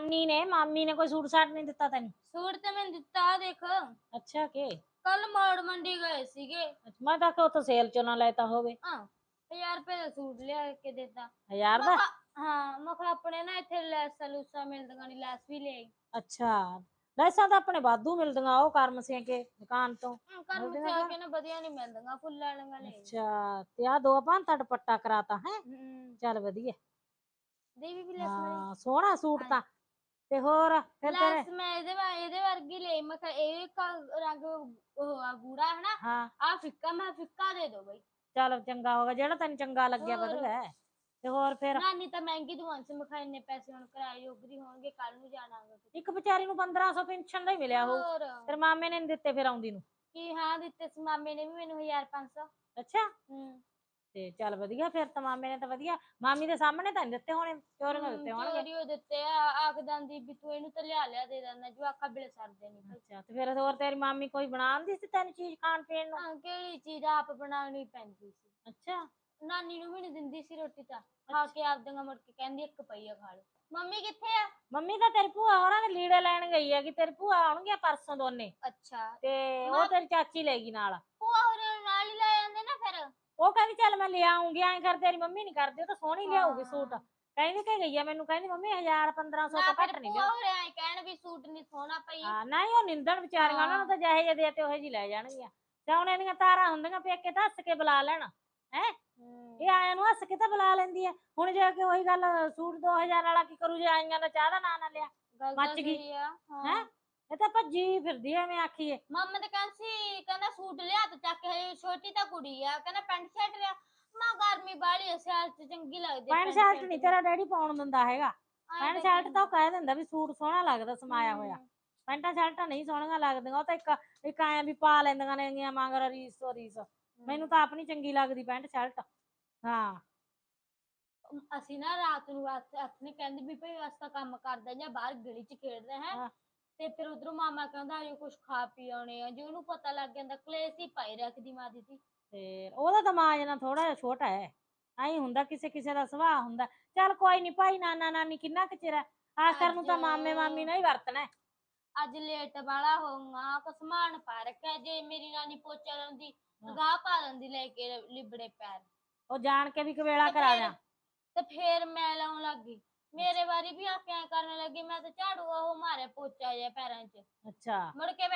ਨਾਨੀ ਨੇ ਮਾਮੀ ਨੇ ਕੋਈ ਸੂਟ ਸਾਟ ਨਹੀਂ ਦਿੱਤਾ ਤੈਨੂੰ ਸੂਟ ਤੇ ਮੈਂ ਦਿੱਤਾ ਆਹ ਦੇਖ ਅੱਛਾ ਕਿ ਕੱਲ ਮੋੜ ਮੰਡੀ ਗਏ ਸੀਗੇ ਮੈਂ ਤਾਂ ਕਿ ਉੱਥੋਂ ਸੇਲ ਚੋਂ ਨਾ ਲੈਤਾ ਹੋਵੇ ਹਾਂ 1000 ਰੁਪਏ ਦਾ ਸੂਟ ਲਿਆ ਕੇ ਦਿੱਤਾ ਹਜ਼ਾਰ ਦਾ ਮੈਂ ਕਿਹਾ- ਹਾਂ ਮੈਂ ਕਿਹਾ ਆਪਣੇ ਨਾ ਇੱਥੇ ਲੈਸਾਂ ਲੂਸਾਂ ਮਿਲਦੀਆਂ ਨਹੀਂ ਲੈਸ ਵੀ ਲੈ ਆਈ। ਅੱਛਾ ਲੈਸਾਂ ਤਾਂ ਆਪਣੇ ਵਾਧੂ ਮਿਲਦੀਆਂ ਉਹ ਕਰਮ ਸਿੰਘ ਕੇ ਦੁਕਾਨ ਤੋਂ ਹਮ, ਘਰ ਮਿਲਦੀਆਂ ਵਿੱਚ ਆ ਘਰ? ਕੇ ਨਾ ਵਧੀਆ ਨਹੀਂ ਮਿਲਦੀਆਂ ਫੁੱਲਾਂ ਵਾਲੀਆਂ ਲੈ ਆਈ। ਅੱਛਾ ਤੇ ਆ ਦੋ ਭਾਂਤਾ ਦੁਪੱਟਾ ਕਰਾਤਾ ਹੈ ਹਮ, ਚੱਲ ਵਧੀਆ ਦੇਵੀ ਵੀ ਲੈਸ ਵਾਲੀ ਹਾਂ ਸੋਹਣਾ ਸੂਟ ਤਾਂ ਤੇ ਹੋਰ ਫਿਰ ਤੇਰੇ ਲੈਸ ਮੈਂ ਇਹਦੇ ਵਾ- ਇਹਦੇ ਵਰਗੀ ਲਈ ਮੈਂ ਕਿਹਾ ਇਹ ਕ- ਰੰਗ ਉਹ ਆ ਗੂੜਾ ਹੈ ਨਾ ਹਾਂ। ਆ ਫਿੱਕਾ ਮੈਂ ਫਿੱਕਾ ਦੇ ਦੋ ਬਈ। ਚੱਲ ਚੰਗਾ ਹੋਗਾ ਜਿਹੜਾ ਤੈਨੂੰ ਚੰਗਾ ਲੱਗਿਆ ਹੋਰ। ਵਧੀਆ ਹੈ। ਤੇ ਹੋਰ ਫਿਰ? ਨਾਨੀ ਤਾਂ ਮਹਿੰਗੀ ਦੁਕਾਨ ਸੇ ਮਖਾ ਇੰਨੇ ਪੈਸੇ ਹੁਣ ਕਿਰਾਏ ਯੋਗਰੀ ਹੋਣਗੇ ਕੱਲ ਨੂੰ ਜਾਣਾਗਾ ਇੱਕ ਵਿਚਾਰੀ ਨੂੰ 1500 ਪੈਨਸ਼ਨ ਦਾ ਹੀ ਮਿਲਿਆ ਹੋਊ। ਹੋਰ। ਤੇਰੇ ਮਾਮੇ ਨੇ ਨੀ ਦਿੱਤੇ ਫਿਰ ਆਉਂਦੀ ਨੂੰ। ਕੀ ਹਾਂ ਦਿੱਤੇ ਸੀ ਮਾਮੇ ਨੇ ਵੀ ਮੈਨੂੰ 1500 ਅੱਛਾ। ਹੂੰ। ਤੇ ਚੱਲ ਵਧੀਆ ਫਿਰ ਤਾਂ ਮਾਮੇ ਨੇ ਤਾਂ ਵਧੀਆ ਮਾਮੀ ਦੇ ਸਾਹਮਣੇ ਤਾਂ ਦਿੱਤੇ ਹੋਣੇ ਚੋਰੀਆਂ ਦਿੱਤੇ ਹੋਣਗੇ। ਚੋਰੀ ਉਹ ਦਿੱਤੇ ਆ ਆਖ ਦੰਦੀ ਵੀ ਤੂੰ ਇਹਨੂੰ ਤਾਂ ਲਿਆ ਲਿਆ ਦੇ ਦਿੰਦਾ ਜੋ ਆਖਾ ਬਿਲੇ ਸਰਦੇ ਨਹੀਂ ਅੱਛਾ ਤੇ ਫਿਰ ਹੋਰ ਤੇਰੀ ਮਾਮੀ ਕੋਈ ਬਣਾਉਂਦੀ ਸੀ ਤੈਨੂੰ ਚੀਜ਼ ਖਾਣ ਪੀਣ ਨੂੰ? ਹਾਂ ਕਿਹੜੀ ਚੀਜ਼ ਆਪ ਬਣਾਉਣੀ ਪੈਂਦੀ ਸੀ। ਅੱਛਾ। ਨਾਨੀ ਨੂੰ ਵੀ ਨਹੀਂ ਦਿੰਦੀ ਸੀ ਰੋਟੀ ਤਾਂ ਖਾ ਕੇ ਆਪਦੀਆਂ ਮੁੜ ਕੇ ਕਹਿੰਦੀ ਇੱਕ ਪਈਆ ਖਾ ਲਓ। ਮੰਮੀ ਕਿੱਥੇ ਆ? ਮੰਮੀ ਤਾਂ ਤੇਰੀ ਭੂਆ ਹੋਰਾਂ ਦੇ ਲੀੜੇ ਲੈਣ ਗਈ ਹੈ ਕਿ ਤੇਰੀ ਭੂਆ ਆਉਣਗੀਆਂ ਪਰਸੋਂ ਦੋਨੇ। ਅੱਛਾ। ਤੇ ਉਹ ਤੇਰੀ ਚਾਚੀ ਲੈ ਗਈ ਨਾਲ ਭੂਆ ਹੋਰਾਂ ਨੂੰ ਨਾਲ ਹੀ ਲੈ ਜਾਂਦੇ ਨਾ ਫਿਰ ਉਹ ਕਹਿੰਦੀ ਚੱਲ ਮੈਂ ਲੈ ਆਉਂਗੀ ਐਂ ਕਰ ਤੇਰੀ ਮੰਮੀ ਨਹੀਂ ਕਰਦੀ ਉਹ ਤਾਂ ਸੋਹਣੀ ਲਿਆਊਗੀ ਸੂਟ। ਕਹਿੰਦੀ ਕਿ ਗਈ ਆ ਮੈਨੂੰ ਕਹਿੰਦੀ ਮੰਮੀ 1000 1500 ਨਾ ਤੋਂ ਘੱਟ ਨਹੀਂ ਲਿਆ ਹੋਰਾਂ ਐ ਕਹਿਣ ਵੀ ਸੂਟ ਨਹੀਂ ਸੋਹਣਾ ਪਈ ਹਾਂ ਨਹੀਂ ਉਹ ਨਿੰਦਣ ਵਿਚਾਰੀਆਂ ਉਹਨਾਂ ਨੂੰ ਤਾਂ ਜਿਹੇ ਜਿਹੇ ਦੇ ਤੇ ਉਹੇ ਜੀ ਲੈ ਜਾਣਗੀਆਂ। ਤੇ ਹੁਣ ਇਹਦੀਆਂ ਤਾਰਾਂ ਹੁੰਦੀਆਂ ਪੇਕੇ ਤਾਂ ਹੱਸ ਕੇ ਬੁਲਾ ਲੈਣ ਹੂੰ। ਇਹ ਆਇਆਂ ਨੂੰ ਹੱਸ ਕੇ ਤਾਂ ਬੁਲਾ ਲੈਂਦੀ ਹੈ ਹੁਣ ਜੇ ਕਿ ਉਹੀ ਗੱਲ ਸੂਟ 2000 ਵਾਲਾ ਕੀ ਕਰੂ ਜੇ ਆਈਆਂ ਦਾ ਚਾਹ ਦਾ ਨਾਂ ਨਾ ਲਿਆ ਗੱਲ ਤਾਂ ਮੱਚ ਗਈ। ਸਹੀ ਆ ਹਾਂ। ਹੈਂ? ਇਹ ਤਾਂ ਭੱਜੀ ਫਿਰਦੀ ਐਵੇਂ ਆਖੀਏ। ਮੰਮਾ ਤਾਂ ਕਹਿੰਦੀ ਕਹਿੰਦਾ ਸੂਟ ਲਿਆ ਹਜੇ ਛੋਟੀ ਤਾਂ ਕੁੜੀ ਆ ਕਹਿੰਦਾ ਪੈਂਟ ਸ਼ਰਟ ਲਿਆ। ਮਾਂ ਗਰਮੀ ਬਾਲੀ ਸਿਆਲ ਚ ਚੰਗੀ ਲੱਗਦੀ ਪੈਂਟ ਸ਼ਰਟ ਨਹੀਂ ਤੇਰਾ ਡੈਡੀ ਪਾਉਣ ਦਿੰਦਾ ਹੈਗਾ। ਐਂ ਪੈਂਟ ਸ਼ਰਟ ਤਾਂ ਉਹ ਕਹਿ ਦਿੰਦਾ ਵੀ ਸੂਟ ਸੋਹਣਾ ਲੱਗਦਾ ਸਮਾਇਆ ਹੋਇਆ। ਪੈਂਟਾਂ ਸ਼ਰਟਾਂ ਨਹੀਂ ਸੋਹਣੀਆਂ ਲੱਗਦੀਆਂ ਉਹ ਤਾਂ ਇੱਕ ਇੱਕ ਐਂ ਵੀ ਪਾ ਲੈਂਦੀਆਂ ਨੇਗੀਆਂ ਮਗਰ ਰੀਸ ਤੋਂ ਰੀਸ। ਮੈਨੂੰ ਤਾਂ ਆਪਣੀ ਚੰਗੀ ਲੱਗਦੀ ਪੈਂਟ ਸ਼ਰਟ। ਹਾਂ। ਅਸੀਂ ਨਾ ਰਾਤ ਨੂੰ ਆਪਣੇ ਕਹਿੰਦੇ ਵੀ ਭਈ ਅਸ ਕੰਮ ਕਰਦੇ ਜਾਂ ਬਾਹਰ ਗਲੀ ਚ ਖੇਡਦੇ ਹਾਂ। ਤੇ ਫਿਰ ਉਧਰੋਂ ਮਾਮਾ ਕਹਿੰਦਾ ਜੋ ਕੁਝ ਖਾ ਪੀ ਆਉਣੇ ਆ। ਜੇ ਉਹਨੂੰ ਪਤਾ ਲੱਗ ਜਾਂਦਾ ਕਲੇਸ਼ ਹੀ ਪਾਈ ਰੱਖਦੀ ਮਾਦੀ ਦੀ ਤੇ ਉਹਦਾ ਦਿਮਾਗ ਨਾ ਥੋੜਾ ਜਿਹਾ ਛੋਟਾ ਹੈ। ਐਂ ਹੁੰਦਾ ਕਿਸੇ ਕਿਸੇ ਦਾ ਸੁਭਾਅ ਹੁੰਦਾ। ਚੱਲ ਕੋਈ ਨਹੀਂ ਭਾਈ ਨਾਨਾ ਨਾਨੀ ਕਿੰਨਾ ਕੁ ਚਿਰ ਹੈ? ਆਖਰ ਨੂੰ ਤਾਂ ਮਾਮੇ ਮਾਮੀ ਨਾਲ ਹੀ ਵਰਤਣਾ ਹੈ। ਅੱਜ ਲੇਟ ਵਾਲਾ ਹੋਊਗਾ ਸਮਾਨ ਪਾ ਰੱਖਿਆ ਜੇ ਮੇਰੀ ਨਾਨੀ ਪੋਚਾ ਲਾਉਂਦੀ ਹਾਂ। ਗਾਹ ਪਾ ਦਿੰਦੀ ਲੈ ਕੇ ਲਿਬੜੇ ਪੈਰ। ਉਹ ਜਾਣ ਕੇ ਵੀ ਕਵੇਲਾ ਤੇ ਕਰਾ ਫਿਰ- ਦਿਆਂ। ਤੇ ਫੇਰ ਮੈਂ ਲਾਉਣ ਲੱਗੀ ਮੇਰੇ ਵਾਰੀ ਵੀ ਆ ਕੇ ਐਂ ਕਰਨ ਲੱਗੀ ਮੈਂ ਤਾਂ ਝਾੜੂ ਉਹ ਮਾਰੇ ਪੋਚਾ ਜਿਹਾ ਪੈਰਾਂ 'ਚ। ਅੱਛਾ। ਮੁੜ ਕੇ ਮੈਂ